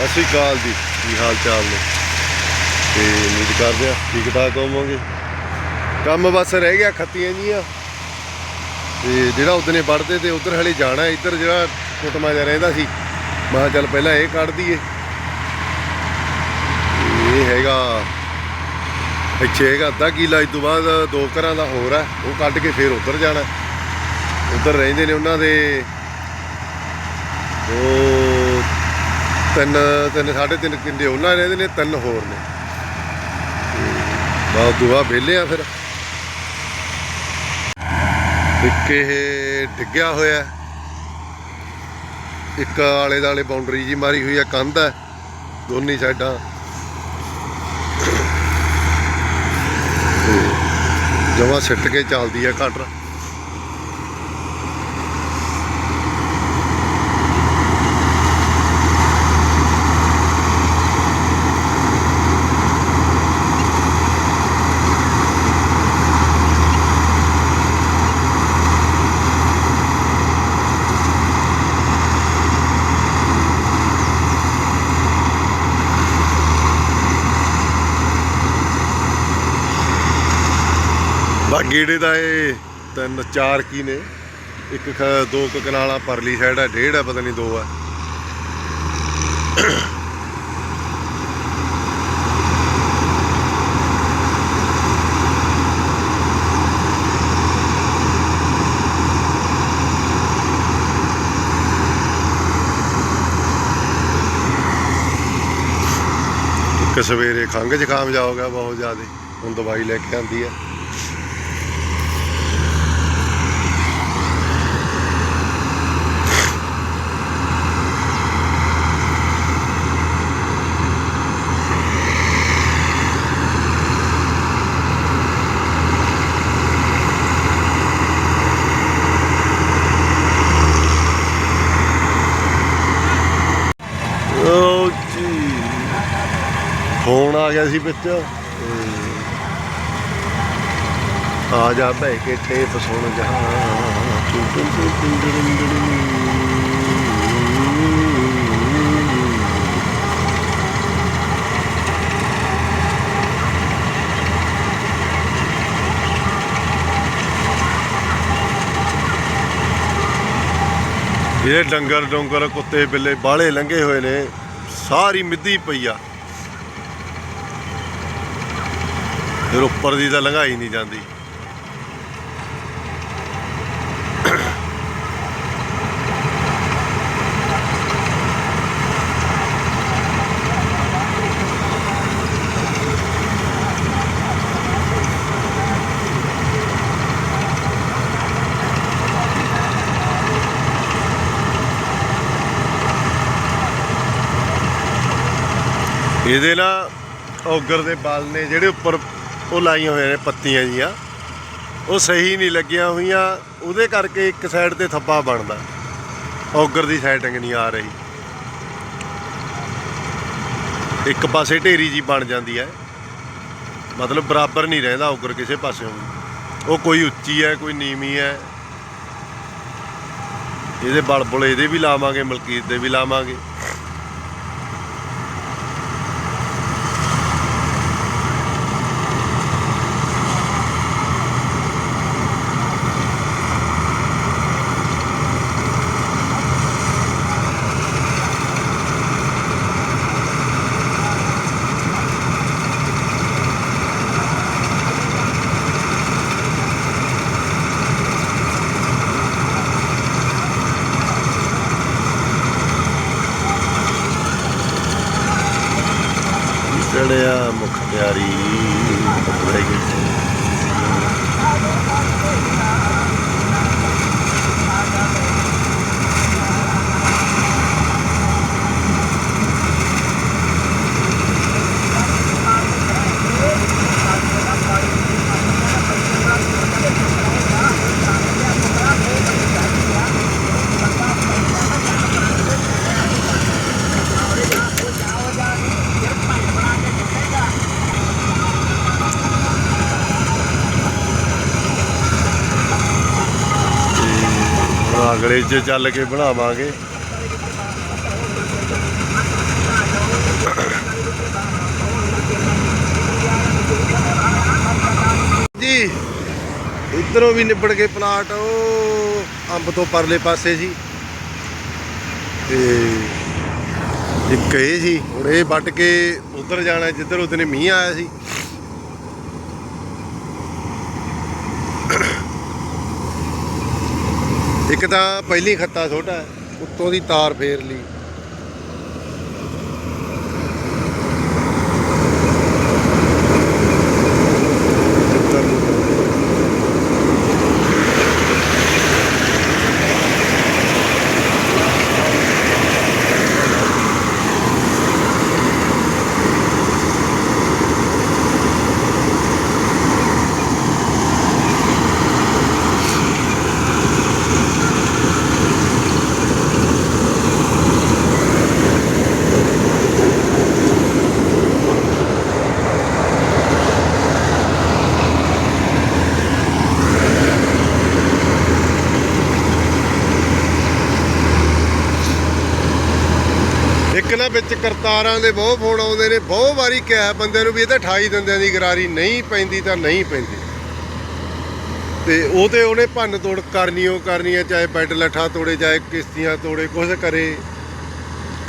ਸਤਿ ਸ਼੍ਰੀ ਅਕਾਲ ਜੀ। ਕੀ ਹਾਲ ਚਾਲ ਨੇ? ਤੇ ਉਮੀਦ ਕਰਦੇ ਆ ਠੀਕ ਠਾਕ ਹੋਵੋਗੇ। ਕੰਮ ਬਸ ਰਹਿ ਗਿਆ, ਖੱਤੀਆਂ ਜੀਆਂ। ਤੇ ਜਿਹੜਾ ਉਦਨੇ ਵੜਦੇ ਤੇ ਉਧਰ ਹਲੇ ਜਾਣਾ, ਇੱਧਰ ਜਿਹੜਾ ਕੁਟਮਾ ਜਿਹਾ ਰਹਿੰਦਾ ਸੀ। ਮੈਂ ਕਿਹਾ ਚੱਲ ਪਹਿਲਾਂ ਇਹ ਕੱਢ ਦਈਏ। ਇਹ ਹੈਗਾ ਇੱਥੇ ਹੈਗਾ ਅੱਧਾ ਕਿਲਾ, ਇਸ ਤੋਂ ਬਾਅਦ ਦੋ ਘਰਾਂ ਦਾ ਹੋਰ ਹੈ। ਉਹ ਕੱਢ ਕੇ ਫਿਰ ਉਧਰ ਜਾਣਾ। ਉਧਰ ਰਹਿੰਦੇ ਨੇ ਉਹਨਾਂ ਦੇ। ਉਹ ਤਿੰਨ ਤਿੰਨ ਸਾਢੇ ਤਿੰਨ ਕਿੰਦੇ ਉਹਨਾਂ ਰਹਿੰਦੇ ਨੇ ਤਿੰਨ ਹੋਰ ਨੇ। ਬਹੁਤ ਦੁਆ ਵਿਹਲੇ ਆ ਫਿਰ। ਇੱਕ ਇਹ ਡਿੱਗਿਆ ਹੋਇਆ ਇੱਕ ਆਲੇ ਦਾਲੇ ਬਾਉਂਡਰੀ ਜੀ ਮਾਰੀ ਹੋਈ ਹੈ, ਕੰਧ ਹੈ, ਦੋਨੀ ਸਾਈਡਾਂ। ਜਮਾ ਸਿੱਟ ਕੇ ਚੱਲਦੀ ਹੈ ਕਟਰ ਗੇੜੇ ਦਾ ਇਹ ਤਿੰਨ ਚਾਰ ਕੀ ਨੇ? ਇੱਕ ਦੋ ਕੁ ਕਨਾਲਾਂ ਪਰਲੀ ਸਾਈਡ ਹੈ ਡੇਢ ਹੈ ਪਤਾ ਨਹੀਂ ਦੋ ਹੈ ਇੱਕ ਸਵੇਰੇ ਖੰਘ ਜ਼ੁਕਾਮ ਜਾ ਹੋ ਗਿਆ, ਬਹੁਤ ਜ਼ਿਆਦਾ। ਹੁਣ ਦਵਾਈ ਲੈ ਕੇ ਆਂਦੀ ਹੈ ਓ ਜੀ ਫੋਨ ਆ ਗਿਆ ਸੀ ਵਿੱਚ ਆ ਜਾ ਬਹਿ ਕੇ ਟੇਪ ਸੁਣ ਜਾ ਇਹ ਡੰਗਰ ਡੰਗਰ ਕੁੱਤੇ ਬਿੱਲੇ ਬਾਹਲੇ ਲੰਘੇ ਹੋਏ ਨੇ। ਸਾਰੀ ਮਿੱਦੀ ਪਈ ਆ। ਫਿਰ ਉੱਪਰ ਦੀ ਤਾਂ ਲੰਘਾਈ ਨਹੀਂ ਜਾਂਦੀ। ਇਹਦੇ ਨਾਲ ਔਗਰ ਦੇ ਬਲ ਨੇ ਜਿਹੜੇ ਉੱਪਰ ਉਹ ਲਾਈਆਂ ਹੋਈਆਂ ਨੇ ਪੱਤੀਆਂ ਜੀਆਂ। ਉਹ ਸਹੀ ਨਹੀਂ ਲੱਗੀਆਂ ਹੋਈਆਂ। ਉਹਦੇ ਕਰਕੇ ਇੱਕ ਸਾਈਡ ਤੇ ਥੱਪਾ ਬਣਦਾ। ਔਗਰ ਦੀ ਸੈਟਿੰਗ ਨਹੀਂ ਆ ਰਹੀ। ਇੱਕ ਪਾਸੇ ਢੇਰੀ ਜੀ ਬਣ ਜਾਂਦੀ ਹੈ। ਮਤਲਬ ਬਰਾਬਰ ਨਹੀਂ ਰਹਿੰਦਾ ਔਗਰ ਕਿਸੇ ਪਾਸਿਓਂ ਉਹ ਕੋਈ ਉੱਚੀ ਹੈ, ਕੋਈ ਨੀਵੀਂ ਹੈ। ਇਹਦੇ ਬਲ ਬੁਲ ਇਹਦੇ ਵੀ ਲਾਵਾਂਗੇ, ਮਲਕੀਤ ਦੇ ਵੀ ਲਾਵਾਂਗੇ। ਜੰਗਲੇ 'ਚ ਚੱਲ ਕੇ ਬਣਾਵਾਂਗੇ। ਜੀ, ਇਧਰੋਂ ਵੀ ਨਿਬੜ ਕੇ ਪਲਾਟ, ਉਹ ਅੰਬ ਤੋਂ ਪਰਲੇ ਪਾਸੇ ਸੀ ਤੇ ਇੱਕ ਇਹ ਸੀ ਹੁਣ ਇਹ ਵੱਟ ਕੇ ਉਧਰ ਜਾਣਾ, ਜਿੱਧਰ ਉਹਦੇ ਨੇ ਮੀਂਹ ਆਇਆ ਸੀ। ਇੱਕ ਤਾਂ ਪਹਿਲੀ ਖੱਤਾ ਛੋਟਾ ਉੱਤੋਂ ਦੀ ਤਾਰ ਫੇਰ ਲਈ। ਵਿੱਚ ਕਰਤਾਰਾਂ ਦੇ ਬਹੁਤ ਫੋਨ ਆਉਂਦੇ ਨੇ, ਬਹੁਤ ਵਾਰੀ ਕਿਹਾ ਬੰਦੇ ਨੂੰ ਵੀ ਇਹ ਤਾਂ 28 ਦੰਦਿਆਂ ਦੀ ਗਰਾਰੀ ਨਹੀਂ ਪੈਂਦੀ ਤਾਂ ਨਹੀਂ ਪੈਂਦੀ। ਤੇ ਉਹ ਤੇ ਉਹਨੇ ਭੰਨ ਤੋੜ ਕਰਨੀ, ਉਹ ਕਰਨੀ ਹੈ, ਚਾਹੇ ਬੈੱਡ ਲੱਠਾ ਤੋੜੇ, ਚਾਹੇ ਕਿਸ਼ਤੀਆਂ ਤੋੜੇ, ਕੁਛ ਕਰੇ।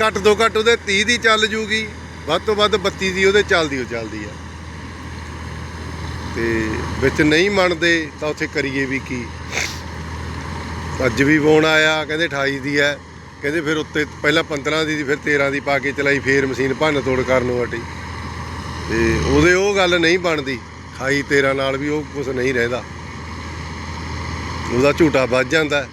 ਘੱਟ ਤੋਂ ਘੱਟ ਉਹਦੇ 30 ਦੀ ਚੱਲ ਜੂਗੀ, ਵੱਧ ਤੋਂ ਵੱਧ 32 ਦੀ ਉਹਦੇ ਚੱਲਦੀ ਉਹ ਚੱਲਦੀ ਆ। ਤੇ ਵਿੱਚ ਨਹੀਂ ਮੰਨਦੇ ਤਾਂ ਉੱਥੇ ਕਰੀਏ ਵੀ ਕੀ। ਅੱਜ ਵੀ ਫੋਨ ਆਇਆ, ਕਹਿੰਦੇ 28 ਦੀ ਹੈ। ਕਹਿੰਦੇ ਫਿਰ ਉੱਤੇ ਪਹਿਲਾਂ 15 ਦੀ, ਫਿਰ 13 ਦੀ ਪਾ ਕੇ ਚਲਾਈ, ਫੇਰ ਮਸ਼ੀਨ ਭੰਨ ਤੋੜ ਕਰਨ ਨੂੰ ਤੇ ਉਹਦੇ ਉਹ ਗੱਲ ਨਹੀਂ ਬਣਦੀ। 28 13 ਨਾਲ ਵੀ ਉਹ ਕੁਝ ਨਹੀਂ ਰਹਿੰਦਾ। ਉਹਦਾ ਝੂਟਾ ਵੱਜ ਜਾਂਦਾ।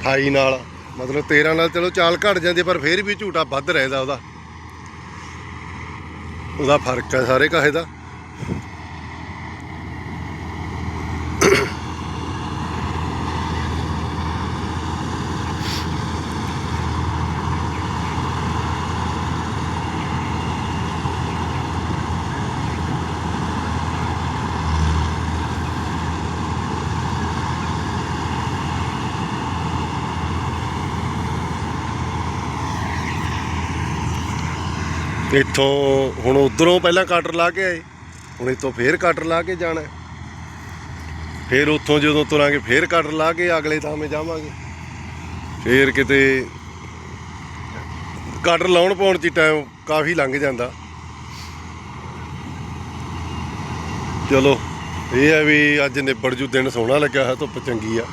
28 ਨਾਲ, ਮਤਲਬ 13 ਨਾਲ ਚਲੋ ਚਾਲ ਘਟ ਜਾਂਦੀ, ਪਰ ਫਿਰ ਵੀ ਝੂਟਾ ਵੱਧ ਰਹਿੰਦਾ ਉਹਦਾ। ਉਹਦਾ ਫ਼ਰਕ ਹੈ ਸਾਰੇ ਕਾਹੇ ਦਾ। ਇੱਥੋਂ ਹੁਣ ਉਧਰੋਂ ਪਹਿਲਾਂ ਕਟਰ ਲਾ ਕੇ ਆਏ। ਹੁਣ ਇੱਥੋਂ ਫੇਰ ਕਟਰ ਲਾ ਕੇ ਜਾਣਾ ਹੈ। ਫੇਰ ਉੱਥੋਂ ਜਦੋਂ ਤੁਰਾਂਗੇ, ਫੇਰ ਕਟਰ ਲਾ ਕੇ ਅਗਲੇ ਥਾਵੇਂ ਜਾਵਾਂਗੇ। ਫੇਰ ਕਿਤੇ ਕਟਰ ਲਾਉਣ ਪਾਉਣ 'ਚ ਟਾਈਮ ਕਾਫੀ ਲੰਘ ਜਾਂਦਾ। ਚਲੋ, ਇਹ ਹੈ ਵੀ ਅੱਜ ਨਿਬੜ ਜੂ, ਦਿਨ ਸੋਹਣਾ ਲੱਗਾ ਹੈ ਧੁੱਪ ਚੰਗੀ ਆ।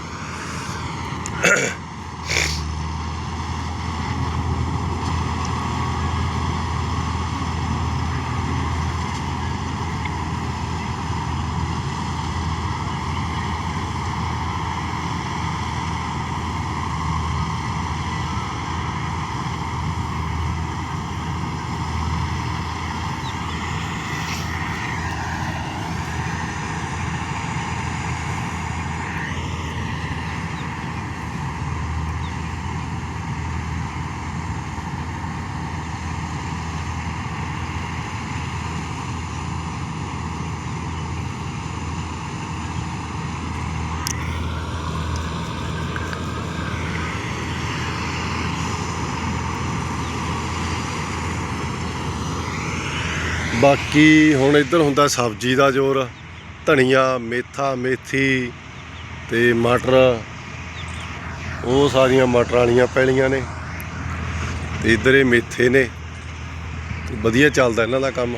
ਬਾਕੀ ਹੁਣ ਇੱਧਰ ਹੁੰਦਾ ਸਬਜ਼ੀ ਦਾ ਜ਼ੋਰ, ਧਨੀਆ, ਮੇਥਾ, ਮੇਥੀ ਤੇ ਮਟਰ। ਉਹ ਸਾਰੀਆਂ ਮਟਰ ਵਾਲੀਆਂ ਪੈਲੀਆਂ ਨੇ। ਤੇ ਇੱਧਰ ਇਹ ਮੇਥੇ ਨੇ। ਵਧੀਆ ਚੱਲਦਾ ਇਹਨਾਂ ਦਾ ਕੰਮ।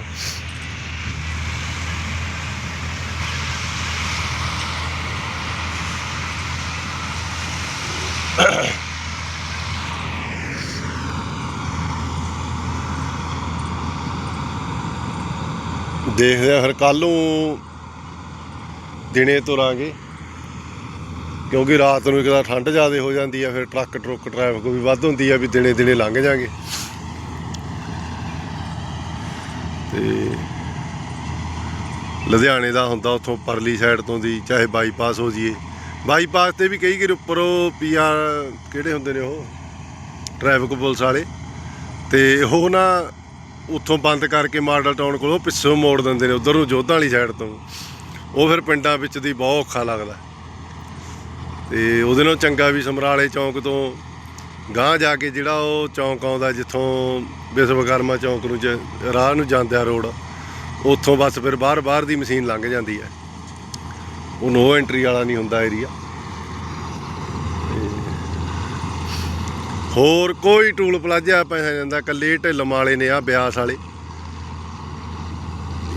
ਦੇਖਦੇ ਆ, ਫਿਰ ਕੱਲ ਨੂੰ ਦਿਨੇ ਤੁਰਾਂਗੇ। ਕਿਉਂਕਿ ਰਾਤ ਨੂੰ ਇੱਕ ਤਾਂ ਠੰਡ ਜ਼ਿਆਦਾ ਹੋ ਜਾਂਦੀ ਆ, ਫਿਰ ਟਰੱਕ ਟਰੁੱਕ ਟ੍ਰੈਫਿਕ ਵੀ ਵੱਧ ਹੁੰਦੀ ਆ ਵੀ ਦਿਨੇ ਦਿਨੇ ਲੰਘ ਜਾਾਂਗੇ। ਤੇ ਲੁਧਿਆਣੇ ਦਾ ਹੁੰਦਾ ਉੱਥੋਂ ਪਰਲੀ ਸਾਈਡ ਤੋਂ ਦੀ, ਚਾਹੇ ਬਾਈਪਾਸ ਹੋ ਜੀਏ ਬਾਈਪਾਸ ਤੇ ਵੀ ਕਈ ਵਾਰ ਉੱਪਰ ਉਹ ਪੀਆਰ ਕਿਹੜੇ ਹੁੰਦੇ ਨੇ ਉਹ? ਟ੍ਰੈਫਿਕ ਪੁਲਿਸ ਵਾਲੇ। ਤੇ ਉਹ ਨਾ ਉੱਥੋਂ ਬੰਦ ਕਰਕੇ ਮਾਡਲ ਟਾਊਨ ਕੋਲੋਂ ਪਿੱਛੋਂ ਮੋੜ ਦਿੰਦੇ ਨੇ, ਉਧਰ ਨੂੰ ਜੋਧਾਂ ਵਾਲੀ ਸਾਈਡ ਤੋਂ। ਉਹ ਫਿਰ ਪਿੰਡਾਂ ਵਿੱਚ ਦੀ ਬਹੁਤ ਔਖਾ ਲੱਗਦਾ। ਤੇ ਉਹਦੇ ਨਾਲ ਚੰਗਾ ਵੀ ਸਮਰਾਲੇ ਚੌਂਕ ਤੋਂ ਗਾਂਹ ਜਾ ਕੇ ਜਿਹੜਾ ਉਹ ਚੌਂਕ ਆਉਂਦਾ, ਜਿੱਥੋਂ ਵਿਸ਼ਵਕਰਮਾ ਚੌਂਕ ਨੂੰ ਜ- ਰਾਹ ਨੂੰ ਜਾਂਦਾ ਰੋਡ, ਉੱਥੋਂ ਬਸ ਫਿਰ ਬਾਹਰ ਬਾਹਰ ਦੀ ਮਸ਼ੀਨ ਲੰਘ ਜਾਂਦੀ ਹੈ। ਉਹ ਨੋ ਐਂਟਰੀ ਵਾਲਾ ਨਹੀਂ ਹੁੰਦਾ ਏਰੀਆ ਹੋਰ ਕੋਈ ਟੂਲ ਪਲਾਜ਼ਾ ਪੈਸਾ ਜਾਂਦਾ, ਕੱਲੇ ਢਿੱਲਮ ਵਾਲੇ ਨੇ ਆ ਬਿਆਸ ਵਾਲੇ।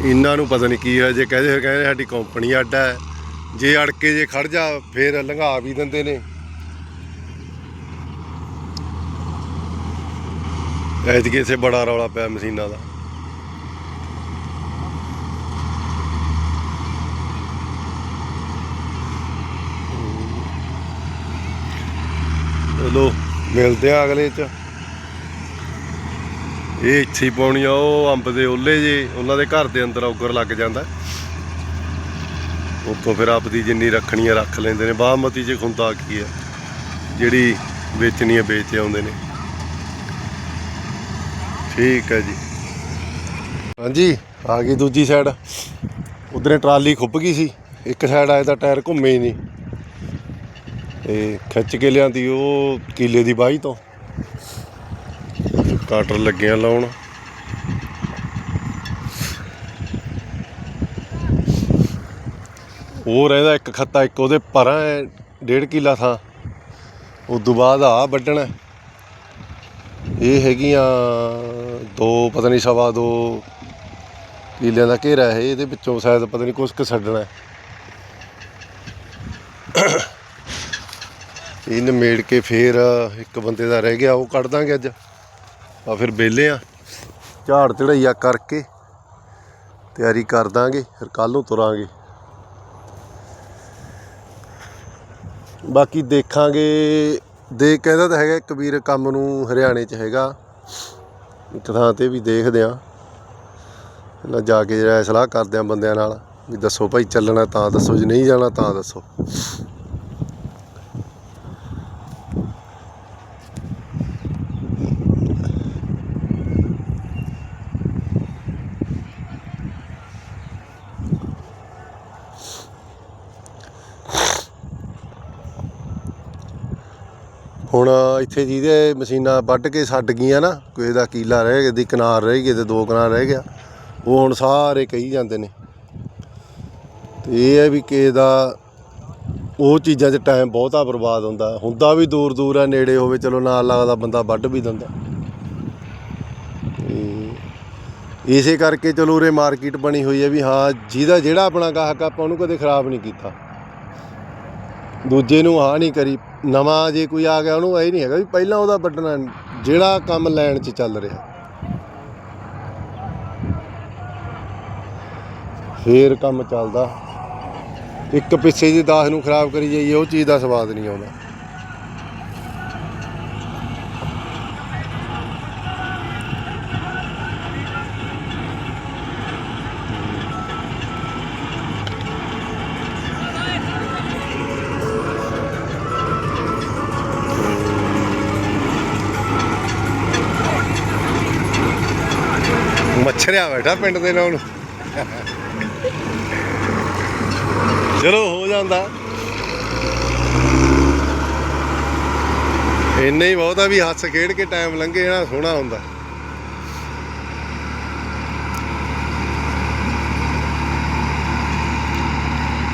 ਇਹਨਾਂ ਨੂੰ ਪਤਾ ਨਹੀਂ ਕੀ ਹੋਇਆ, ਜੇ ਕਹਦੇ ਕਹਿੰਦੇ ਸਾਡੀ ਕੰਪਨੀ ਅੱਡਾ ਹੈ। ਜੇ ਅੜ ਕੇ ਜੇ ਖੜ ਜਾ, ਫੇਰ ਲੰਘਾ ਵੀ ਦਿੰਦੇ ਨੇ। ਐਤਕੀ ਇਥੇ ਬੜਾ ਰੌਲਾ ਪਿਆ ਮਸ਼ੀਨਾਂ ਦਾ। ਚਲੋ। ਮਿਲਦੇ ਆ ਅਗਲੇ ਚ। ਇਹ ਇੱਥੇ ਹੀ ਪਾਉਣੀ ਆ, ਉਹ ਅੰਬ ਦੇ ਓਲੇ ਜੇ, ਉਹਨਾਂ ਦੇ ਘਰ ਦੇ ਅੰਦਰ ਔਗਰ ਲੱਗ ਜਾਂਦਾ। ਉੱਤੋਂ ਫਿਰ ਆਪਦੀ ਜਿੰਨੀ ਰੱਖਣੀ ਆ ਰੱਖ ਲੈਂਦੇ ਨੇ, ਬਾਹਮਤੀ ਚ ਖੁੰਦਾ ਕੀ ਆ, ਜਿਹੜੀ ਵੇਚਣੀ ਆ, ਵੇਚ ਆਉਂਦੇ ਨੇ। ਠੀਕ ਹੈ ਜੀ। ਹਾਂਜੀ, ਆ ਗਈ ਦੂਜੀ ਸਾਈਡ ਉਧਰੇ ਟਰਾਲੀ ਖੁੱਭ ਗਈ ਸੀ। ਇੱਕ ਸਾਈਡ ਆਏ ਤਾਂ ਟਾਇਰ ਘੁੰਮੇ ਹੀ ਨਹੀਂ। ਤੇ ਖਿੱਚ ਕੇ ਲਿਆਂਦੀ ਉਹ ਕੀਲੇ ਦੀ ਬਾਈ ਤੋਂ। ਕਾਟਰ ਲੱਗਿਆ ਲਾਉਣ। ਉਹ ਰਹਿੰਦਾ ਇੱਕ ਖੱਤਾ, ਇੱਕ ਉਹਦੇ ਪਰਾਂ ਡੇਢ ਕਿਲਾ ਥਾਂ। ਉਸ ਤੋਂ ਬਾਅਦ ਆ ਵੱਢਣਾ। ਇਹ ਹੈਗੀਆਂ ਦੋ, ਪਤਾ ਨਹੀਂ ਸਵਾ ਦੋ ਕਿੱਲਿਆਂ ਦਾ ਘੇਰਾ ਹੈ ਇਹਦੇ ਵਿੱਚੋਂ ਸ਼ਾਇਦ ਪਤਾ ਨਹੀਂ ਕੁਛ ਕੁ ਛੱਡਣਾ। ਇਹ ਨਿਮੇੜ ਕੇ ਫੇਰ ਇੱਕ ਬੰਦੇ ਦਾ ਰਹਿ ਗਿਆ, ਉਹ ਕੱਢ ਦਾਂਗੇ ਅੱਜ। ਆ ਫਿਰ ਬੇਲੇ ਆ। ਝਾੜ ਚੜਈਆ ਕਰਕੇ ਤਿਆਰੀ ਕਰ ਦਾਂਗੇ, ਫਿਰ ਕੱਲ ਨੂੰ ਤੁਰਾਂਗੇ। ਬਾਕੀ ਦੇਖਾਂਗੇ ਦੇ ਕਹਿੰਦਾ ਤਾਂ ਹੈਗਾ ਕਬੀਰ ਕੰਮ ਨੂੰ ਹਰਿਆਣੇ 'ਚ ਹੈਗਾ। ਇੱਕ ਥਾਂ ਤੇ ਵੀ ਦੇਖਦੇ ਆ। ਪਹਿਲਾਂ ਜਾ ਕੇ ਜਿਹੜਾ ਸਲਾਹ ਕਰਦੇ ਆ ਬੰਦਿਆਂ ਨਾਲ, ਵੀ ਦੱਸੋ ਭਾਈ ਚੱਲਣਾ ਤਾਂ ਦੱਸੋ, ਜੇ ਨਹੀਂ ਜਾਣਾ ਤਾਂ ਦੱਸੋ। ਹੁਣ ਇੱਥੇ ਜਿਹਦੇ ਮਸ਼ੀਨਾਂ ਵੱਢ ਕੇ ਛੱਡ ਗਈਆਂ ਨਾ, ਕੋਈ ਦਾ ਕੀਲਾ ਰਹਿ ਗਿਆ ਦੀ ਕਿਨਾਰ ਰਹਿ ਗਏ ਤੇ ਦੋ ਕਿਨਾਰ ਰਹਿ ਗਿਆ, ਉਹ ਹੁਣ ਸਾਰੇ ਕਹੀ ਜਾਂਦੇ ਨੇ। ਤੇ ਇਹ ਹੈ ਵੀ ਕਿਸੇ ਦਾ ਉਹ ਚੀਜ਼ਾਂ 'ਚ ਟਾਈਮ ਬਹੁਤਾ ਬਰਬਾਦ ਹੁੰਦਾ। ਹੁੰਦਾ ਵੀ ਦੂਰ ਦੂਰ ਆ ਨੇੜੇ ਹੋਵੇ, ਚਲੋ ਨਾਲ ਲੱਗਦਾ ਬੰਦਾ ਵੱਢ ਵੀ ਦਿੰਦਾ। ਤੇ ਇਸੇ ਕਰਕੇ ਚਲੋ ਉਰੇ ਮਾਰਕੀਟ ਬਣੀ ਹੋਈ ਹੈ ਵੀ ਹਾਂ, ਜਿਹਦਾ ਜਿਹੜਾ ਆਪਣਾ ਗਾਹਕ ਆਪਾਂ ਉਹਨੂੰ ਕਦੇ ਖਰਾਬ ਨਹੀਂ ਕੀਤਾ। ਦੂਜੇ ਨੂੰ ਹਾਂ ਨਹੀਂ ਕਰੀ ਨਵਾਂ ਜੇ ਕੋਈ ਆ ਗਿਆ ਉਹਨੂੰ ਇਹ ਨਹੀਂ ਹੈਗਾ ਵੀ ਪਹਿਲਾਂ ਉਹਦਾ ਵੱਢਣਾ ਜਿਹੜਾ ਕੰਮ ਲੈਣ 'ਚ ਚੱਲ ਰਿਹਾ। ਫੇਰ ਕੰਮ ਚੱਲਦਾ। ਇੱਕ ਪਿੱਛੇ ਜੀ 10 ਨੂੰ ਖਰਾਬ ਕਰੀ ਜਾਈਏ, ਉਹ ਚੀਜ਼ ਦਾ ਸਵਾਦ ਨਹੀਂ ਆਉਂਦਾ। ਮੱਛਰਿਆ ਬੈਠਾ ਪਿੰਡ ਦੇ ਨਾਲ। ਚਲੋ, ਹੋ ਜਾਂਦਾ। ਇੰਨੇ ਹੀ ਬਹੁਤ ਵੀ ਹੱਸ ਖੇਡ ਕੇ ਟਾਈਮ ਲੰਘੇ, ਨਾ ਸੋਹਣਾ ਹੁੰਦਾ।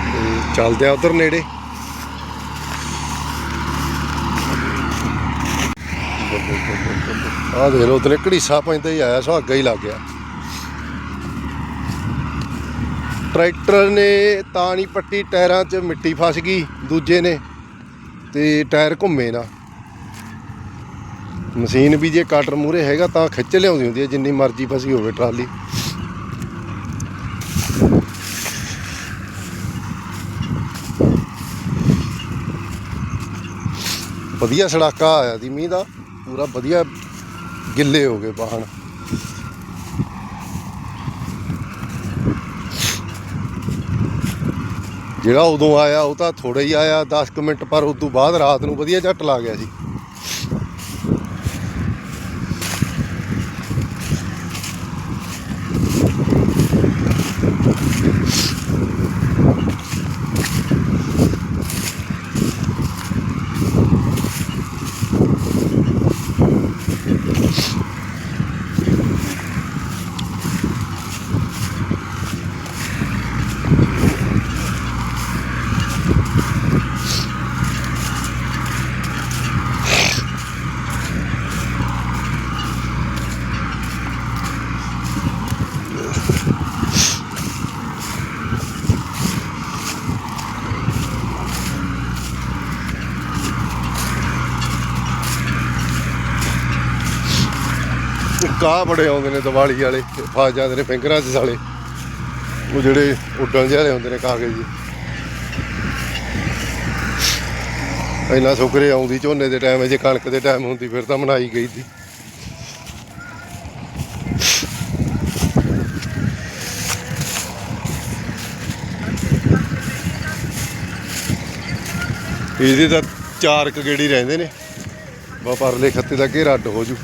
ਤੇ ਚੱਲਦੇ ਆ ਉਧਰ ਨੇੜੇ। ਆਹ ਦੇਖ ਲਓ, ਉਧਰੇ ਘੜੀਸਾ ਪੈਂਦਾ ਹੀ ਆਇਆ, ਸੁਹਾਗਾ ਹੀ ਲੱਗ ਗਿਆ। ਟਰੈਕਟਰ ਨੇ ਤਾਂ ਨਹੀਂ ਪੱਟੀ ਟਾਇਰਾਂ 'ਚ ਮਿੱਟੀ ਫਸ ਗਈ, ਦੂਜੇ ਨੇ ਤੇ ਟਾਇਰ ਘੁੰਮੇ ਨਾ। ਮਸ਼ੀਨ ਵੀ ਜੇ ਕਟਰ ਮੂਰੇ ਹੈਗਾ ਤਾਂ ਖਿੱਚ ਲਿਆਉਂਦੀ ਹੁੰਦੀ ਹੈ, ਜਿੰਨੀ ਮਰਜ਼ੀ ਫਸੀ ਹੋਵੇ ਟਰਾਲੀ। ਵਧੀਆ ਸੜਾਕਾ ਆਇਆ ਦੀ ਮੀਂਹ ਦਾ ਪੂਰਾ ਵਧੀਆ ਗਿੱਲੇ ਹੋ ਗਏ ਵਾਹਣ ਜਿਹੜਾ ਉਦੋਂ ਆਇਆ ਉਹ ਤਾਂ ਥੋੜਾ ਹੀ ਆਇਆ 10 ਕੁ ਮਿੰਟ, ਪਰ ਉਸ ਤੋਂ ਬਾਅਦ ਰਾਤ ਨੂੰ ਵਧੀਆ ਝੱਟ ਲਾ ਗਿਆ ਸੀ। ਕਾਹ ਬੜੇ ਆਉਂਦੇ ਨੇ ਦੀਵਾਲੀ ਵਾਲੇ ਫਸ ਜਾਂਦੇ ਨੇ ਫਿੰਗਰਾਂ 'ਚ ਸਾਲੇ। ਉਹ ਜਿਹੜੇ ਉੱਡਣ ਜਿਹੇ ਹੁੰਦੇ ਨੇ ਕਾਗਜ਼ ਜੀ। ਇੰਨਾ ਸੁਕਰੇ ਆਉਂਦੀ ਝੋਨੇ ਦੇ ਟਾਈਮ ਜੇ ਕਣਕ ਦੇ ਟਾਈਮ ਹੁੰਦੀ, ਫਿਰ ਤਾਂ ਮਨਾਈ ਗਈ ਸੀ। ਇਹਦੇ ਤਾਂ ਚਾਰ ਕੁ ਗੇੜੀ ਰਹਿੰਦੇ ਨੇ। ਬਾ ਪਰਲੇ ਖੱਤੇ ਦਾ ਘੇਰਾ ਅੱਡ ਹੋ ਜੂ।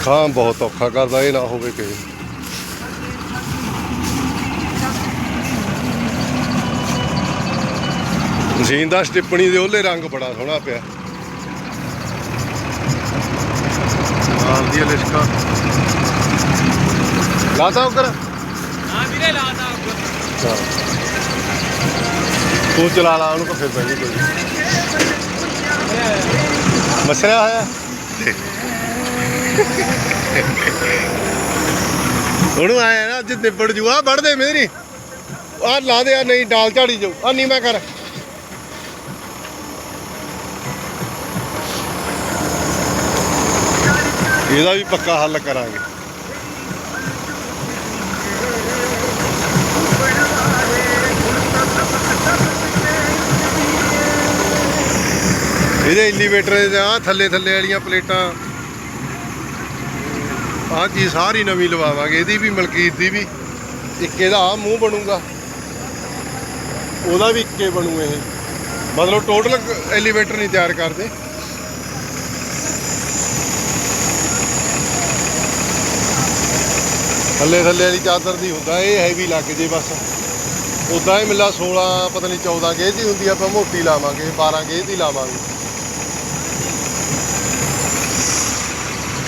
ਜ਼ੁਕਾਮ ਬਹੁਤ ਔਖਾ ਕਰਦਾ ਇਹ ਨਾ ਹੋਵੇ ਕਿ ਮਸ਼ੀਨ ਦਾ ਸਟਿੱਪਣੀ ਦੇ ਉਹਲੇ ਰੰਗ ਬੜਾ ਸੋਹਣਾ ਪਿਆ। ਮਾਲ ਦੀ ਲਿਸ਼ਕਾ ਲਾਤਾ ਉਕਰ? ਹਾਂ ਵੀਰੇ ਲਾਤਾ ਹਾਂ। ਤੂੰ ਚਲਾ ਲਾ ਉਹਨੂੰ ਫਿਰ ਬੈਠੀ ਕੋਈ। ਮਸਰਾ ਹੋਇਆ ਉਹਨੂੰ ਆਇਆ ਨਾ, ਅੱਜ ਨਿਬੜ ਜੂ। ਆ ਵੜਦੇ ਮੇਰੀ। ਆ ਲਾ ਦੇ, ਆ ਨਹੀਂ, ਡਾਲ ਝਾੜੀ ਜਾਊ ਆ ਨਹੀਂ ਮੈਂ ਕਰ। ਇਹਦਾ ਵੀ ਪੱਕਾ ਹੱਲ ਕਰਾਂਗੇ। ਇਹਦੇ ਇਲੀਵੇਟਰ ਦੇ ਆ ਥੱਲੇ ਥੱਲੇ ਵਾਲੀਆਂ ਪਲੇਟਾਂ। ਆਹ ਚੀਜ਼ ਸਾਰੀ ਨਵੀਂ ਲਵਾਵਾਂਗੇ, ਇਹਦੀ ਵੀ, ਮਲਕੀਤ ਦੀ ਵੀ। ਇੱਕ ਇਹਦਾ ਆ ਮੂੰਹ ਬਣੂਗਾ। ਉਹਦਾ ਵੀ ਇੱਕੇ ਬਣੂ ਇਹ। ਮਤਲਬ ਟੋਟਲ ਐਲੀਵੇਟਰ ਨਹੀਂ ਤਿਆਰ ਕਰਦੇ। ਥੱਲੇ ਥੱਲੇ ਵਾਲੀ ਚਾਦਰ ਦੀ ਹੁੰਦਾ, ਇਹ ਹੈਵੀ ਲੱਗ ਜੇ ਬਸ। ਉਦਾਂ ਹੀ ਮਿਲਾ 16 ਪਤਾ ਨਹੀਂ 14 ਗੇਜ ਦੀ ਹੁੰਦੀ ਆਪਾਂ ਮੋਟੀ ਲਾਵਾਂਗੇ 12 ਗੇਜ ਦੀ ਲਾਵਾਂਗੇ।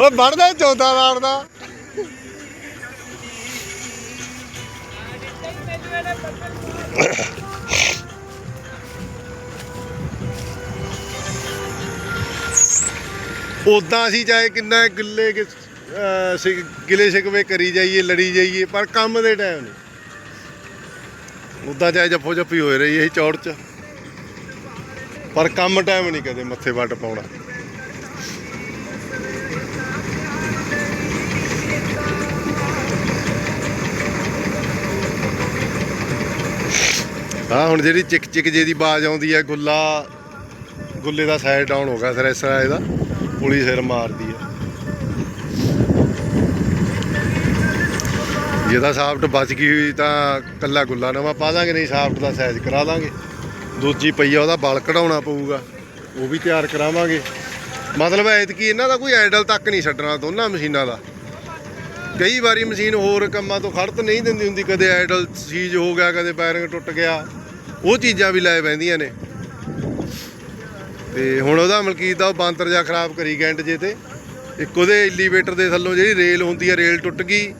ਉਹ ਵੜਦਾ ਚੌਦਾ ਵਾਰਦਾ ਉਦਾਂ ਅਸੀਂ ਚਾਹੇ ਕਿੰਨਾ ਗਿੱਲੇ ਕਿ- ਅਹ ਸਿ- ਗਿਲੇ ਸ਼ਿਕਵੇ ਕਰੀ ਜਾਈਏ, ਲੜੀ ਜਾਈਏ, ਪਰ ਕੰਮ ਦੇ ਟਾਈਮ ਨਹੀਂ। ਉਦਾਂ ਚਾਹੇ ਜੱਫੋ ਜੱਫੀ ਹੋਏ ਰਹੀ ਅਸੀਂ ਚੌੜ ਚ। ਪਰ ਕੰਮ ਟਾਈਮ ਨਹੀਂ ਕਦੇ ਮੱਥੇ ਵੱਟ ਪਾਉਣਾ। ਹਾਂ, ਹੁਣ ਜਿਹੜੀ ਚਿਕ ਚਿਕ ਜੇ ਦੀ ਆਵਾਜ਼ ਆਉਂਦੀ ਹੈ, ਗੁੱਲਾ ਗੁੱਲੇ ਦਾ ਸਾਈਡ ਡਾਊਨ ਹੋ ਗਿਆ ਫਿਰ ਇਸ ਤਰ੍ਹਾਂ ਇਹਦਾ। ਪੁਲੀ ਸਿਰ ਮਾਰਦੀ ਹੈ। ਜੇ ਤਾਂ ਸਾਫਟ ਬਚ ਗਈ ਹੋਈ ਤਾਂ ਕੱਲਾ ਗੁੱਲਾ ਨਵਾਂ ਪਾ ਦਾਂਗੇ, ਨਹੀਂ ਸਾਫਟ ਦਾ ਸਾਈਜ਼ ਕਰਾ ਦਾਂਗੇ। ਦੂਜੀ ਪਈ ਆ, ਉਹਦਾ ਬਲ ਕਢਾਉਣਾ ਪਊਗਾ, ਉਹ ਵੀ ਤਿਆਰ ਕਰਾਵਾਂਗੇ। ਮਤਲਬ ਐਤਕੀ ਇਹਨਾਂ ਦਾ ਕੋਈ ਆਈਡਲ ਤੱਕ ਨਹੀਂ ਛੱਡਣਾ, ਦੋਨਾਂ ਮਸ਼ੀਨਾਂ ਦਾ। ਕਈ ਵਾਰੀ ਮਸ਼ੀਨ ਹੋਰ ਕੰਮਾਂ ਤੋਂ ਖੜਤ ਨਹੀਂ ਦਿੰਦੀ ਹੁੰਦੀ, ਕਦੇ ਆਈਡਲ ਸੀਜ ਹੋ ਗਿਆ, ਕਦੇ ਬੈਰਿੰਗ ਟੁੱਟ ਗਿਆ। ਉਹ ਚੀਜ਼ਾਂ ਵੀ ਲੈ ਬੈਂਦੀਆਂ ਨੇ। ਤੇ ਹੁਣ ਉਹਦਾ ਮਲਕੀਤ ਦਾ ਉਹ ਬਾਂਤਰ ਜਾ ਖਰਾਬ ਕਰੀ ਗੈਂਟ ਜੇ ਤੇ। ਇੱਕ ਉਹਦੇ ਐਲੀਵੇਟਰ ਦੇ ਥੱਲੋਂ ਜਿਹੜੀ ਰੇਲ ਹੁੰਦੀ ਹੈ ਰੇਲ ਟੁੱਟ ਗਈ।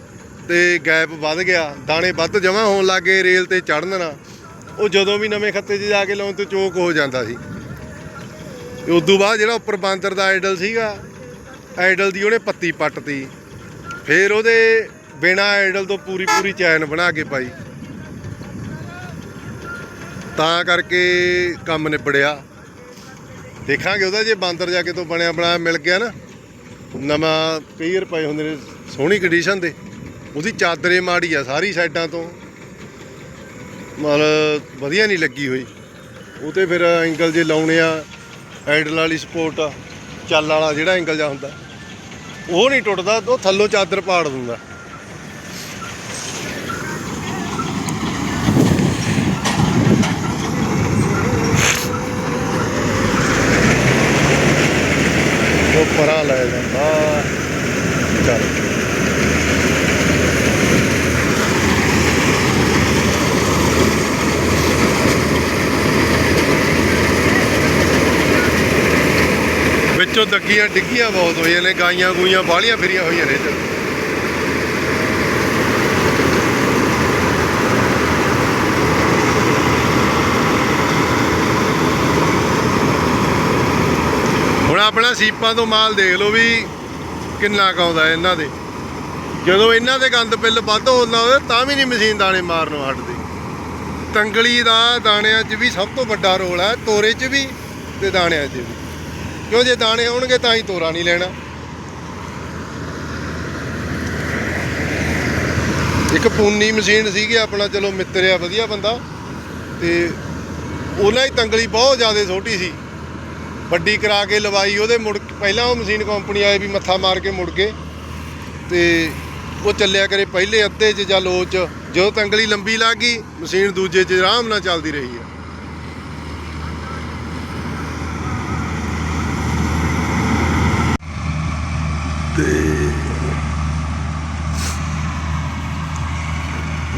ਤੇ ਗੈਪ ਵੱਧ ਗਿਆ, ਦਾਣੇ ਵੱਧ ਜਮਾ ਹੋਣ ਲੱਗੇ ਰੇਲ ਤੇ ਚੜਨ ਨਾਲ। ਉਹ ਜਦੋਂ ਵੀ ਨਵੇਂ ਖੱਤੇ 'ਚ ਜਾ ਕੇ ਲਾਉਣ ਤੇ ਚੋਕ ਹੋ ਜਾਂਦਾ ਸੀ। ਤੇ ਉਦੋਂ ਬਾਅਦ ਜਿਹੜਾ ਉੱਪਰ ਬਾਂਦਰ ਦਾ ਆਈਡਲ ਸੀਗਾ ਆਈਡਲ ਦੀ ਉਹਨੇ ਪੱਤੀ ਪੱਟਤੀ। ਫਿਰ ਉਹਦੇ ਬਿਨਾ ਆਈਡਲ ਤੋਂ ਪੂਰੀ ਪੂਰੀ ਚੈਨ ਬਣਾ ਕੇ ਪਾਈ। ਤਾਂ ਕਰਕੇ ਕੰਮ ਨਿਬੜਿਆ। ਦੇਖਾਂਗੇ ਉਹਦਾ ਜੇ ਬਾਂਦਰ ਜਾ ਕੇ ਤੋਂ ਬਣਿਆ ਬਣਾਇਆ ਮਿਲ ਗਿਆ ਨਾ। ਨਵਾਂ ਕਈ ਪਏ ਹੁੰਦੇ ਨੇ ਸੋਹਣੀ ਕੰਡੀਸ਼ਨ ਦੇ। ਉਹਦੀ ਚਾਦਰੇ ਮਾੜੀ ਆ ਸਾਰੀ ਸਾਈਡਾਂ ਤੋਂ। ਮਤਲਬ ਵਧੀਆ ਨਹੀਂ ਲੱਗੀ ਹੋਈ। ਉਹ ਤੇ ਫਿਰ ਐਂਗਲ ਜੇ ਲਾਉਣੇ ਆ ਐਡਲ ਵਾਲੀ ਸਪੋਰਟ ਚੱਲ ਵਾਲਾ ਜਿਹੜਾ ਐਂਗਲ ਜਾ ਹੁੰਦਾ। ਉਹ ਨਹੀਂ ਟੁੱਟਦਾ, ਉਹ ਥੱਲੋਂ ਚਾਦਰ ਪਾੜ ਦਿੰਦਾ ਉਹ ਪਰਾਂ ਲੈ ਜਾਂਦਾ ਚੱਲ ਵਿੱਚੋਂ ਡਿੱਗੀਆਂ ਬਹੁਤ ਹੋਈਆਂ ਨੇ, ਗਾਈਆਂ ਗੂਈਆਂ ਬਾਹਲੀਆਂ ਫਿਰੀਆਂ ਹੋਈਆਂ ਨੇ ਇੱਧਰ। ਹੁਣ ਆਪਣਾ ਸੀਪਾਂ ਤੋਂ ਮਾਲ ਦੇਖ ਲਓ ਵੀ ਕਿੰਨਾ ਕੁ ਆਉਂਦਾ ਇਹਨਾਂ ਦੇ। ਜਦੋਂ ਇਹਨਾਂ ਦੇ ਗੰਦ ਪਿੱਲ ਵੱਧ ਹੁੰਦਾ ਹੋਵੇ, ਤਾਂ ਵੀ ਨਹੀਂ ਮਸ਼ੀਨ ਦਾਣੇ ਮਾਰਨੋਂ ਹਟਦੀ। ਤੰਗਲੀ ਦਾ ਦਾਣਿਆਂ 'ਚ ਵੀ ਸਭ ਤੋਂ ਵੱਡਾ ਰੋਲ ਹੈ, ਤੋਰੇ 'ਚ ਵੀ ਤੇ ਦਾਣਿਆਂ 'ਚ ਵੀ। ਕਿਉਂ ਜੇ ਦਾਣੇ ਆਉਣਗੇ ਤਾਂ ਹੀ ਤੋਰਾ ਨਹੀਂ ਲੈਣਾ। ਇੱਕ ਪੂਨੀ ਮਸ਼ੀਨ ਸੀਗੀ ਆਪਣਾ, ਚਲੋ ਮਿੱਤਰ ਆ, ਵਧੀਆ ਬੰਦਾ। ਤੇ ਉਹਨਾਂ ਦੀ ਤੰਗਲੀ ਬਹੁਤ ਜ਼ਿਆਦਾ ਛੋਟੀ ਸੀ। ਵੱਡੀ ਕਰਾ ਕੇ ਲਵਾਈ, ਉਹਦੇ ਮੁੜ ਪਹਿਲਾਂ ਉਹ ਮਸ਼ੀਨ ਕੰਪਨੀ ਆਏ ਵੀ ਮੱਥਾ ਮਾਰ ਕੇ ਮੁੜ ਗਏ। ਤੇ ਉਹ ਚੱਲਿਆ ਕਰੇ ਪਹਿਲੇ ਅੱਧੇ 'ਚ ਜਾਂ ਲੋ 'ਚ। ਜਦੋਂ ਤੰਗਲੀ ਲੰਬੀ ਲੱਗ ਗਈ, ਮਸ਼ੀਨ ਦੂਜੇ 'ਚ ਆਰਾਮ ਨਾਲ ਚੱਲਦੀ ਰਹੀ ਹੈ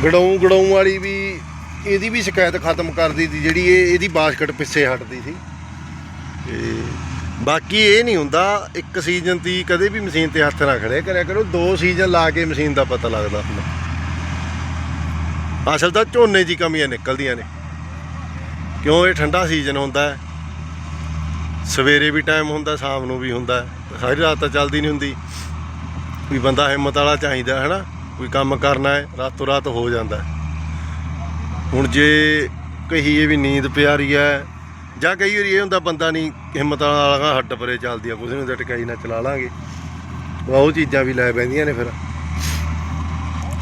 ਗੜਾਉਂ ਗੜਾਉਂ ਵਾਲੀ ਵੀ ਇਹਦੀ ਵੀ ਸ਼ਿਕਾਇਤ ਖਤਮ ਕਰਦੀ ਸੀ ਜਿਹੜੀ ਇਹ ਇਹਦੀ ਬਾਸਕਟ ਪਿੱਛੇ ਹਟਦੀ ਸੀ। ਤੇ ਬਾਕੀ ਇਹ ਨਹੀਂ ਹੁੰਦਾ, ਇੱਕ ਸੀਜ਼ਨ ਦੀ ਕਦੇ ਵੀ ਮਸ਼ੀਨ ਤੇ ਹੱਥ ਨਾ ਖੜੇ ਕਰਿਆ ਕਰੋ, ਦੋ ਸੀਜ਼ਨ ਲਾ ਕੇ ਮਸ਼ੀਨ ਦਾ ਪਤਾ ਲੱਗਦਾ ਹੁੰਦਾ। ਅਸਲ ਤਾਂ ਝੋਨੇ ਦੀ ਕਮੀਆਂ ਨਿਕਲਦੀਆਂ ਨੇ। ਕਿਉਂ ਇਹ ਠੰਡਾ ਸੀਜ਼ਨ ਹੁੰਦਾ ਹੈ? ਸਵੇਰੇ ਵੀ ਟਾਈਮ ਹੁੰਦਾ, ਸ਼ਾਮ ਨੂੰ ਵੀ ਹੁੰਦਾ ਸਾਰੀ ਰਾਤ ਤਾਂ ਚੱਲਦੀ ਨਹੀਂ ਹੁੰਦੀ। ਵੀ ਬੰਦਾ ਹਿੰਮਤ ਵਾਲਾ ਚਾਹੀਦਾ ਹੈ ਨਾ ਕੋਈ ਕੰਮ ਕਰਨਾ ਹੈ, ਰਾਤੋਂ ਰਾਤ ਹੋ ਜਾਂਦਾ ਹੁਣ ਜੇ ਕਹੀਏ ਵੀ ਨੀਂਦ ਪਿਆਰੀ ਹੈ, ਜਾਂ ਕਈ ਵਾਰੀ ਇਹ ਹੁੰਦਾ ਬੰਦਾ ਨਹੀਂ, ਹਿੰਮਤ ਵਾਲਾ ਹੱਡ ਪਰੇ ਚੱਲਦੀ ਆ ਕੁਝ ਨਹੀਂ ਟਕਾਈ ਨਾਲ ਚਲਾ ਲਾਂਗੇ। ਉਹ ਚੀਜ਼ਾਂ ਵੀ ਲੈ ਪੈਂਦੀਆਂ ਨੇ ਫਿਰ।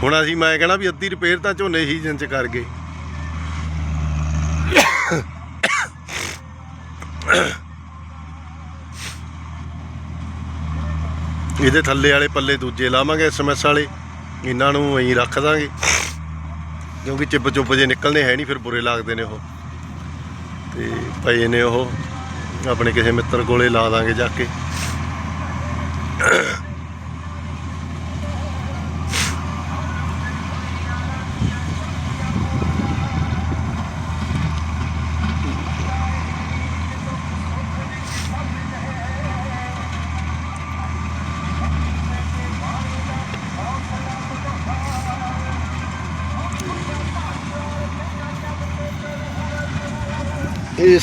ਹੁਣ ਅਸੀਂ, ਮੈਂ ਕਹਿਣਾ ਵੀ ਅੱਧੀ ਰਿਪੇਅਰ ਤਾਂ ਝੋਨੇ ਸੀਜ਼ਨ ਚ ਕਰ ਗਏ। ਇਹਦੇ ਥੱਲੇ ਵਾਲੇ ਪੱਲੇ ਦੂਜੇ ਲਾਵਾਂਗੇ ਐਸਐਮਐਸ ਵਾਲੇ। ਇਹਨਾਂ ਨੂੰ ਐਂ ਰੱਖ ਦਾਂਗੇ। ਕਿਉਂਕਿ ਚਿੱਬ ਚੁੱਪ ਜੇ ਨਿਕਲਨੇ ਹੈ ਨਹੀਂ, ਫਿਰ ਬੁਰੇ ਲੱਗਦੇ ਨੇ ਉਹ। ਤੇ ਪਏ ਨੇ ਉਹ, ਆਪਣੇ ਕਿਸੇ ਮਿੱਤਰ ਕੋਲੇ ਲਾ ਦਾਂਗੇ ਜਾ ਕੇ।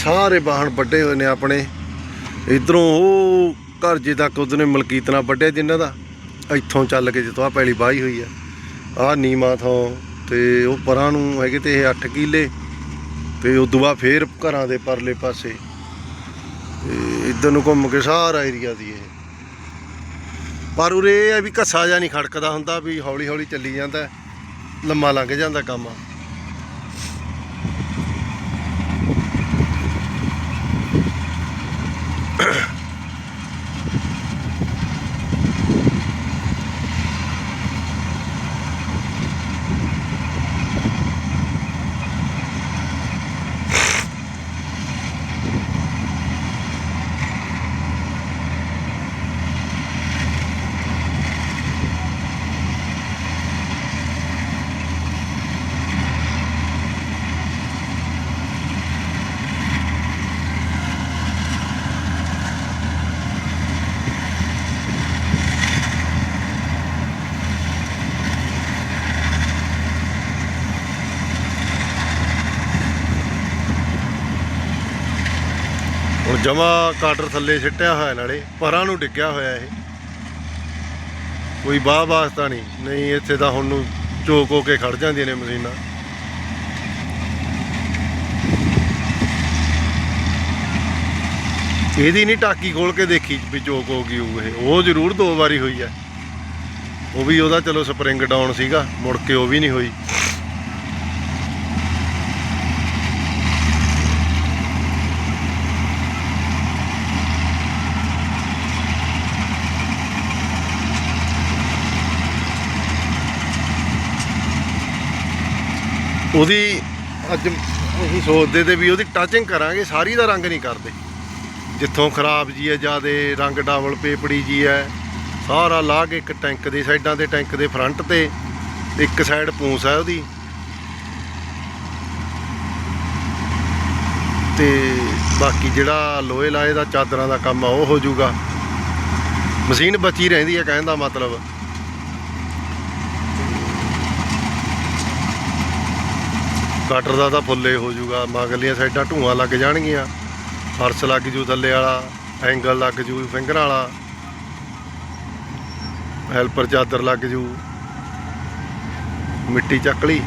ਸਾਰੇ ਬਾਹਣ ਵੱਡੇ ਹੋਏ ਨੇ ਆਪਣੇ। ਇਧਰੋਂ ਉਹ ਘਰ ਜੇ ਤੱਕ ਉਹਨੇ ਮਲਕੀਤ ਨਾਲ ਵੱਢਿਆ ਜਿਨ੍ਹਾਂ ਦਾ, ਇੱਥੋਂ ਚੱਲ ਕੇ ਜਿੱਥੋਂ ਆ ਪੈਲੀ ਬਾਈ ਹੋਈ ਆ। ਆਹ ਨੀਮਾ ਥੋਂ ਤੇ ਉਹ ਪਰਾਂ ਨੂੰ ਹੈਗੇ ਤੇ ਇਹ 8 ਕਿੱਲੇ, ਤੇ ਉਦੋਂ ਬਾਅਦ ਫੇਰ ਘਰਾਂ ਦੇ ਪਰਲੇ ਪਾਸੇ। ਤੇ ਇਧਰ ਨੂੰ ਘੁੰਮ ਕੇ ਸਾਰਾ ਏਰੀਆ ਦੀ ਇਹ। ਪਰ ਉਰੇ ਇਹ ਆ ਵੀ ਘੱਸਾ ਜਾਂ ਨਹੀਂ ਖੜਕਦਾ ਹੁੰਦਾ, ਵੀ ਹੌਲੀ ਹੌਲੀ ਚੱਲੀ ਜਾਂਦਾ, ਲੰਮਾ ਲੰਘ ਜਾਂਦਾ ਕੰਮ। ਹੁਣ ਜਮਾ ਕਾਟਰ ਥੱਲੇ ਛਿੱਟਿਆ ਹੋਇਆ ਨਾਲੇ, ਪਰਾਂ ਨੂੰ ਡਿੱਗਿਆ ਹੋਇਆ ਇਹ। ਕੋਈ ਬਾਹ ਵਾਸਤਾ ਨਹੀਂ ਨਹੀਂ ਇੱਥੇ ਤਾਂ ਹੁਣ ਨੂੰ ਚੋਕ ਹੋ ਕੇ ਖੜ ਜਾਂਦੀਆਂ ਨੇ ਮਸ਼ੀਨਾਂ। ਇਹਦੀ ਨਹੀਂ ਟਾਕੀ ਖੋਲ ਕੇ ਦੇਖੀ ਵੀ ਚੋਕ ਹੋ ਗਈ ਹੋਊ ਇਹ। ਉਹ ਜ਼ਰੂਰ ਦੋ ਵਾਰੀ ਹੋਈ ਹੈ। ਉਹ ਵੀ ਉਹਦਾ ਚਲੋ ਸਪਰਿੰਗ ਡਾਊਨ ਸੀਗਾ, ਮੁੜ ਕੇ ਉਹ ਵੀ ਨਹੀਂ ਹੋਈ। ਉਹਦੀ ਅੱਜ ਅਸੀਂ ਸੋਚਦੇ ਤੇ ਵੀ ਉਹਦੀ ਟਚਿੰਗ ਕਰਾਂਗੇ, ਸਾਰੀ ਦਾ ਰੰਗ ਨਹੀਂ ਕਰਦੇ। ਜਿੱਥੋਂ ਖਰਾਬ ਜੀ ਹੈ, ਜਿਆਦੇ ਰੰਗ ਡਬਲ ਪੇਪੜੀ ਜੀ ਹੈ, ਸਾਰਾ ਲਾ ਕੇ ਇੱਕ ਟੈਂਕ ਦੇ ਸਾਈਡਾਂ ਤੇ, ਟੈਂਕ ਦੇ ਫਰੰਟ ਤੇ, ਇੱਕ ਸਾਈਡ ਪੂੰਸ ਹੈ ਉਹਦੀ। ਤੇ ਬਾਕੀ ਜਿਹੜਾ ਲੋਹੇ ਲਾਏ ਦਾ ਚਾਦਰਾਂ ਦਾ ਕੰਮ ਆ, ਉਹ ਹੋ ਜਾਊਗਾ। ਮਸ਼ੀਨ ਬਚੀ ਰਹਿੰਦੀ ਹੈ, ਕਹਿਣ ਦਾ ਮਤਲਬ। ਕਟਰ ਦਾ ਤਾਂ ਫੁੱਲੇ ਹੋ ਜਾਊਗਾ। ਮਗਲੀਆਂ ਸਾਈਡਾਂ ਢੂਆਂ ਲੱਗ ਜਾਣਗੀਆਂ। ਫਰਸ਼ ਲੱਗ ਜੂ ਥੱਲੇ ਵਾਲਾ, ਐਂਗਲ ਲੱਗ ਜੂ ਫਿੰਗਰ ਵਾਲਾ। ਹੈਲਪਰ ਚਾਦਰ ਲੱਗ ਜੂ। ਮਿੱਟੀ ਚੱਕ ਲਈ।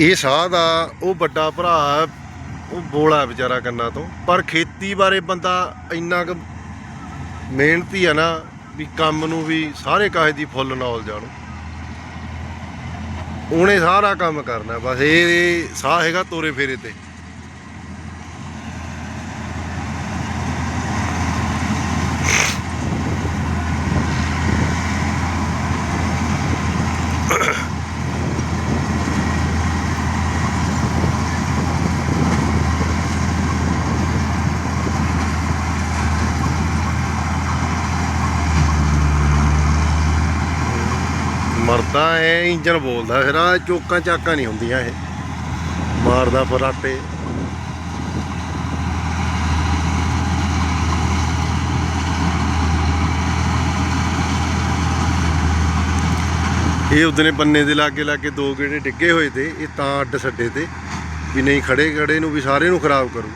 ਇਹ ਸਾਹ ਦਾ ਉਹ ਵੱਡਾ ਭਰਾ ਉਹ ਬੋਲਾ ਹੈ ਵਿਚਾਰਾ ਕੰਨਾਂ ਤੋਂ। ਪਰ ਖੇਤੀ ਬਾਰੇ ਬੰਦਾ ਇੰਨਾ ਕੁ ਮਿਹਨਤੀ ਆ ਨਾ ਵੀ ਕੰਮ ਨੂੰ ਵੀ ਸਾਰੇ ਕਾਹੇ ਦੀ ਫੁੱਲ ਨੌਲੇਜ ਜਾਣੋ। ਉਹਨੇ ਸਾਰਾ ਕੰਮ ਕਰਨਾ, ਬਸ ਇਹ ਸਾਹ ਹੈਗਾ ਤੋਰੇ ਫੇਰੇ ਤੇ ਮਰਦਾ ਐ ਇੰਜਨ ਬੋਲਦਾ ਫਿਰ ਆ ਚੋਕਾਂ ਚਾਕਾਂ ਨਹੀਂ ਹੁੰਦੀਆਂ ਇਹ। ਮਾਰਦਾ ਫਰਾਟੇ ਇਹ ਉਹਦਨੇ ਬੰਨੇ ਦੇ ਲਾਗੇ ਲਾਗੇ ਦੋ ਗੇੜੇ ਡਿੱਗੇ ਹੋਏ ਤੇ, ਇਹ ਤਾਂ ਅੱਡ ਛੱਡੇ ਤੇ, ਵੀ ਨਹੀਂ ਖੜੇ ਖੜੇ ਨੂੰ ਵੀ ਸਾਰੇ ਨੂੰ ਖਰਾਬ ਕਰੂ।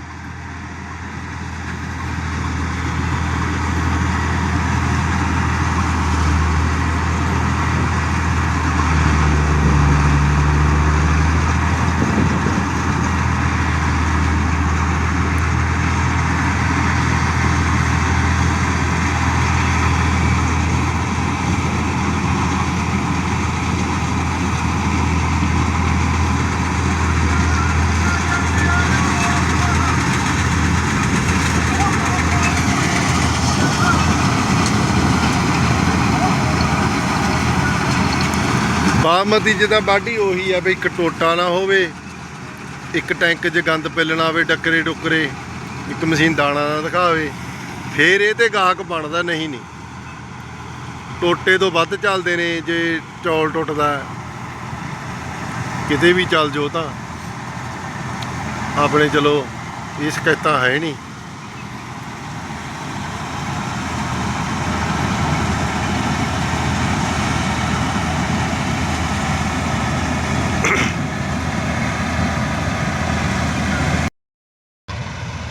ਬਾਮਤੀ ਜਿੱਦਾਂ ਬਾਡੀ ਉਹੀ ਆ ਵੀ ਇੱਕ ਟੋਟਾ ਨਾ ਹੋਵੇ, ਇੱਕ ਟੈਂਕ 'ਚ ਗੰਦ ਪਿੱਲਣਾ ਆਵੇ, ਡੱਕਰੇ ਡੁੱਕਰੇ, ਇੱਕ ਮਸ਼ੀਨ ਦਾਣਾ ਨਾ ਦਿਖਾਵੇ, ਫੇਰ ਇਹ ਤੇ ਗਾਹਕ ਬਣਦਾ ਨਹੀਂ ਨਹੀਂ ਟੋਟੇ ਤੋਂ ਵੱਧ ਚੱਲਦੇ ਨੇ, ਜੇ ਚੌਲ ਟੁੱਟਦਾ, ਕਿਤੇ ਵੀ ਚੱਲ ਜੋ ਤਾਂ। ਆਪਣੇ ਚਲੋ, ਇਹ ਸ਼ਿਕਾਇਤਾਂ ਹੈ ਨਹੀਂ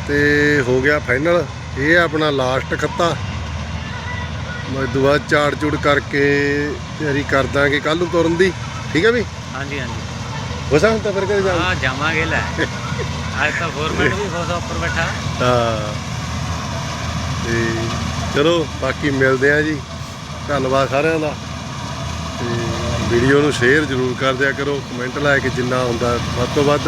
ਤੇ ਹੋ ਗਿਆ ਫਾਈਨਲ ਇਹ ਆ ਆਪਣਾ ਲਾਸਟ ਖੱਤਾ। ਮੈਂ ਦੁਆ ਚਾੜ ਚੂੜ ਕਰਕੇ ਤਿਆਰੀ ਕਰ ਦਾਂਗੇ ਕੱਲ ਨੂੰ ਤੁਰਨ ਦੀ। ਠੀਕ ਹੈ ਵੀ? ਹਾਂਜੀ ਹਾਂਜੀ। ਹੋ ਸਕਦਾ ਤਾਂ ਫਿਰ ਕਦੇ ਜਾ ਹਾਂ ਜਾਵਾਂਗੇ ਲੈ। ਅੱਜ ਤਾਂ ਫੋਰਮੈਨ ਵੀ ਹੋਦਾ ਉੱਪਰ ਬੈਠਾ। ਹਾਂ। ਤੇ ਚਲੋ ਬਾਕੀ ਮਿਲਦੇ ਆ ਜੀ। ਧੰਨਵਾਦ ਸਾਰਿਆਂ ਦਾ। ਤੇ ਵੀਡੀਓ ਨੂੰ ਸ਼ੇਅਰ ਜ਼ਰੂਰ ਕਰ ਦਿਆ ਕਰੋ। ਕਮੈਂਟ ਲਾ ਕੇ ਜਿੰਨਾ ਹੁੰਦਾ ਵੱਧ ਤੋਂ ਵੱਧ।